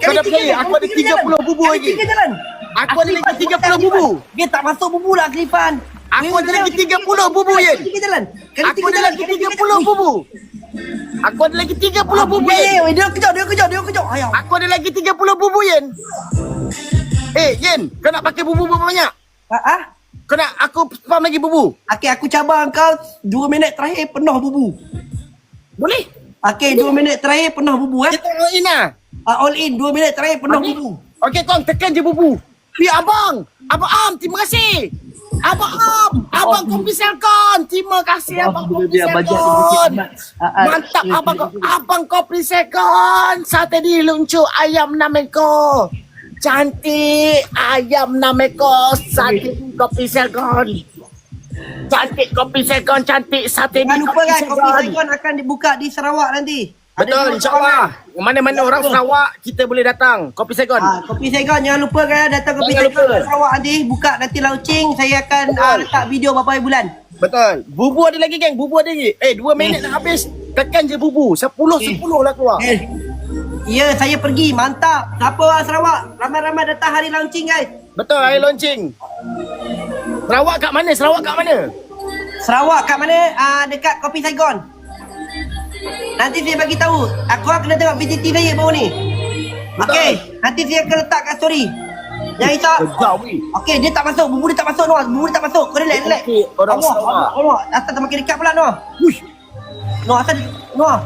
Kau dah percaya aku ada 30 puluh bubu lagi. Aku ada lagi 30 puluh bubu. Dia tak masuk bubu lah Kelipan. Aku ada lagi 30 bubu, Yen. Jalan. Tiga. Aku ada lagi 30 bubu. Aku ada lagi 30 ah, bubu, Yen. Dia kejap, dia kejap, dia kejap. Ayo. Aku ada lagi 30 bubu, Yen. Eh, Yen. Kau nak pakai bubu banyak? Ah, ah Kau nak aku spam lagi bubu? Okey, aku cabar kau 2 minit terakhir penuh bubu. Boleh? Okey, 2 minit terakhir penuh bubu, eh? Kita ruin uh, all in 2 minit terakhir penuh bubu. Okey kong tekan je bubu. Ya abang. Abang Am, terima kasih. Abang Am, abang oh, kompi selkon. Terima kasih abang, kompi selkon. Ah, ah, Mantap abang abang kompi selkon. Sate di luncur ayam nameko. Cantik ayam nameko. Sate kopi selkon. Cantik kopi selkon, cantik sate di. Jangan lupa kan, kopi selkon akan dibuka di Sarawak nanti. Betul insyaAllah. Mana-mana orang Sarawak Kita boleh datang. Kopi Saigon. Ha, Kopi Saigon Jangan lupa kan Datang Kopi Saigon Sarawak nanti. Buka nanti launching Saya akan uh, letak video Berapa hari bulan. Betul. Bubu ada lagi geng? Bubu ada lagi. Eh dua minit eh. dah habis. Tekan je bubu. 10-10 eh. lah keluar. Eh. Ya saya pergi. Mantap. Siapa orang Sarawak? Ramai-ramai datang hari launching guys. Betul hari launching Sarawak kat mana? Sarawak kat mana? Sarawak kat mana? Uh, Dekat Kopi Saigon. Nanti saya bagi tahu. Aku kena tengok VTV saya baru ni. Okey, nanti saya akan letak kat story. Yang itu. Okey, dia tak masuk. Bubu dia tak masuk Noah. Bubu dia tak masuk. Kau relax, relax. Okay, orang Allah, Allah, Allah, Allah. Asal makin dekat pula Noah. Hush. Noah, asal Noah.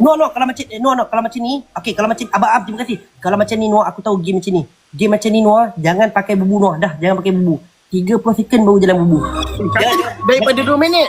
Noah, Noah, kalau macam ni, Noah, Noah, kalau macam ni. Okey, kalau macam abang Ab, terima kasih. Kalau macam ni Noah, aku tahu game macam ni. Game macam ni Noah, jangan pakai bubu Noah dah. Jangan pakai bubu. 30 second baru jalan bubu. Daripada 2 minit.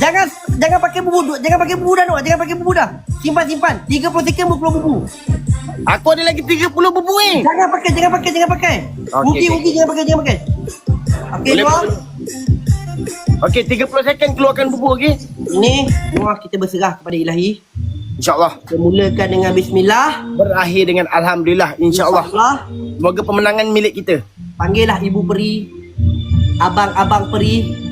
Jangan jangan pakai bubu. Jangan pakai bubu dah, Nok. Jangan pakai bubu dah. Simpan, simpan. 30 second pun keluar bubu. Aku ada lagi 30 bubu, eh. Jangan pakai, jangan pakai, jangan pakai. Okay, okay, okay. jangan pakai, jangan pakai. Okey, keluar. Okay, 30 second keluarkan bubu, okay? Ini, Nok, kita berserah kepada Ilahi. InsyaAllah. Kita mulakan dengan Bismillah. Berakhir dengan Alhamdulillah. InsyaAllah. InsyaAllah. Semoga pemenangan milik kita. Panggillah Ibu Peri. abang-abang Peri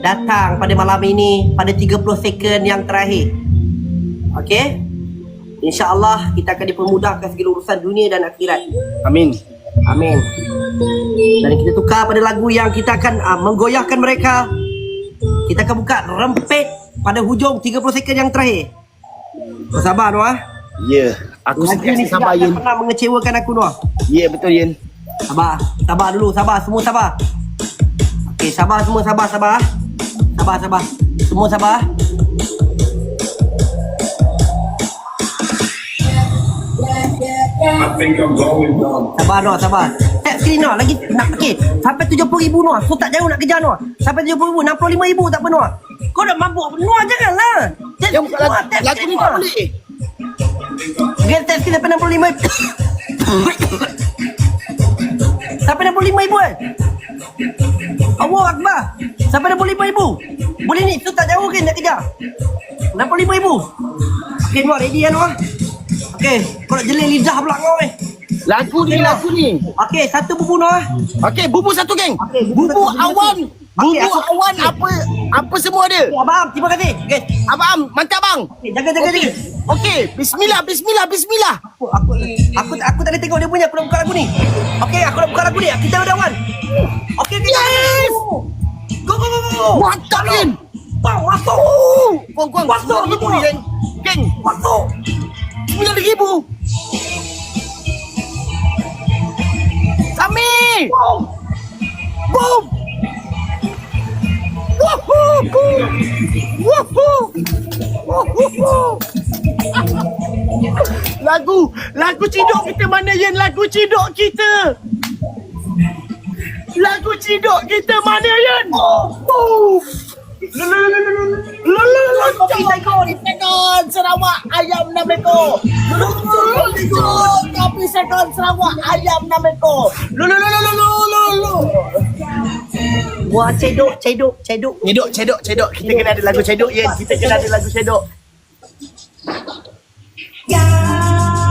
datang pada malam ini pada 30 second yang terakhir. Okey. Insya-Allah kita akan dipermudahkan segala urusan dunia dan akhirat. Amin. Amin. Dan kita tukar pada lagu yang kita akan uh, menggoyahkan mereka. Kita akan buka rempet pada hujung 30 second yang terakhir. Bersabar Noah. Ya, yeah, aku sentiasa sabar Yin. Pernah mengecewakan aku Noah. Ya, yeah, betul Yin. Sabar. Sabar dulu, sabar semua sabar. Okey, sabar semua sabar sabar. Ah sabar sabar semua sabar I think I'm. Sabar Noah, screen eh, Sekali lagi nak okay. Sampai tujuh puluh ribu So tak jauh nak kejar Noah. Sampai tujuh puluh ribu, enam puluh lima ribu tak apa noh, Kau dah mabuk apa? Noah janganlah. Yang buka lagu ni tak boleh. Gail test sikit sampai enam puluh lima. Sampai enam puluh lima ribu kan? Eh. Allah Akbar. Sampai dah boleh ibu. Boleh ni, tu tak jauh kan nak kejar. Dah lima ibu. Okey, buat ready ya, kan orang. Okey, kau nak jeling lidah pula kau weh. Lagu ni, lagu ni. Okey, satu bubu noh. Okey, bubu satu geng. Okay, bubu, bubu satu, awan. Bubu okay, aku, awan okay. apa apa semua dia? Okay, abang, terima kasih. Okey, abang, mantap bang. Okey, jaga jaga jaga. Okey, okay. bismillah, bismillah, bismillah. Aku aku aku, aku, aku, tak boleh tengok dia punya aku nak buka lagu ni. Okey, aku nak buka lagu ni. Kita udah awan. Okay. Masuk. Mantapin. Bang masuk. Gua gua masuk ni pun yang geng. Masuk. Punya lagi ibu. Sami. Boom. woohoo, woohoo, Lagu, lagu cidok kita mana yang lagu cidok kita? lagu cidok kita mana Yun? Serawak ayam nama ko. Kopi sekon Serawak ayam nama ko. Wah cedok cedok cedok. Cedok cedok cedok. Kita kena ada lagu cedok ya. Kita kena ada lagu cedok. Yeah.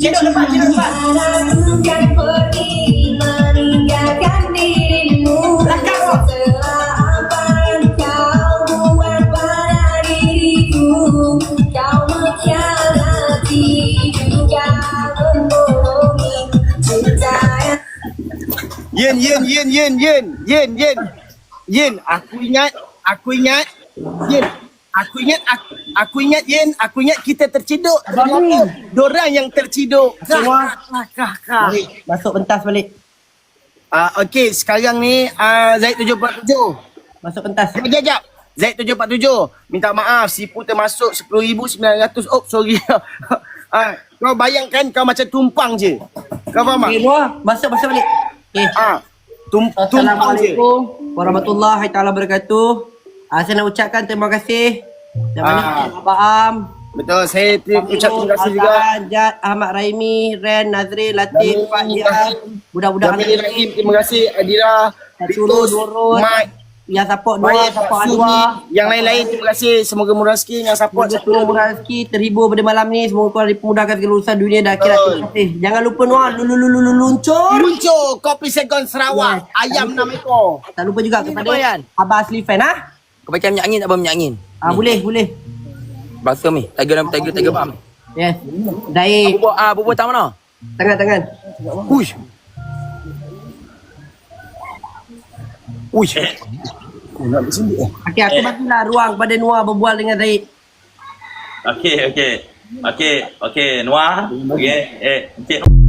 Cedok depan, cedok depan. Kan pergi meninggalkan dirimu Setelah apa yang kau buat pada diriku Kau mengkhianati juga membohongi Cinta yang Yen yen yen yen yen yen yen. Yen aku ingat aku ingat Yen Aku ingat aku, aku ingat Yen aku ingat kita terciduk Abang. Dorang yang terciduk Semua. Kah kah kah Balik, masuk pentas balik. Ah okey sekarang ni ah Zaid 747 Masuk pentas. Sekejap sekejap Zaid 747 Minta maaf Sipu termasuk 10,900 Oh sorry ah, Kau bayangkan kau macam tumpang je Kau faham tak? Okay, masuk, masuk balik. Okay. Ah, tum, tumpang je Assalamualaikum warahmatullahi taala wabarakatuh. Ah, saya nak ucapkan terima kasih. Banyak Ah. Abang Am. Betul saya ter- ucap terima kasih juga Jad, Ahmad Raimi, Ren, Nazri, Latif, Jihan, budak-budak Jamil Rahim, terima kasih Adira, Nurul, Mike, yang support Maya, support Anwar. yang lain-lain terima kasih. Semoga murah rezeki yang support Semoga satu murah rezeki, terhibur pada malam ni. Semoga kau dipermudahkan segala urusan dunia dan akhirat. Terima kasih. Jangan lupa Noah, lulu lulu lulu luncur. Luncur kopi Segon Sarawak, ayam enam ekor. Tak lupa juga kepada. Abah Asli Fan, ha? Kau baca minyak angin tak apa minyak angin? Ah, boleh, boleh. Basuh ni. Tiger tiger tiger pam. Yes. Daik. Bubuk ah bubuk tak mana? Tangan, tangan. Uish. Uish. Okey, aku bagilah ruang pada Noah berbual dengan Daik. Okey, okey. Okey, okey. Noah. Okey. Eh, Encik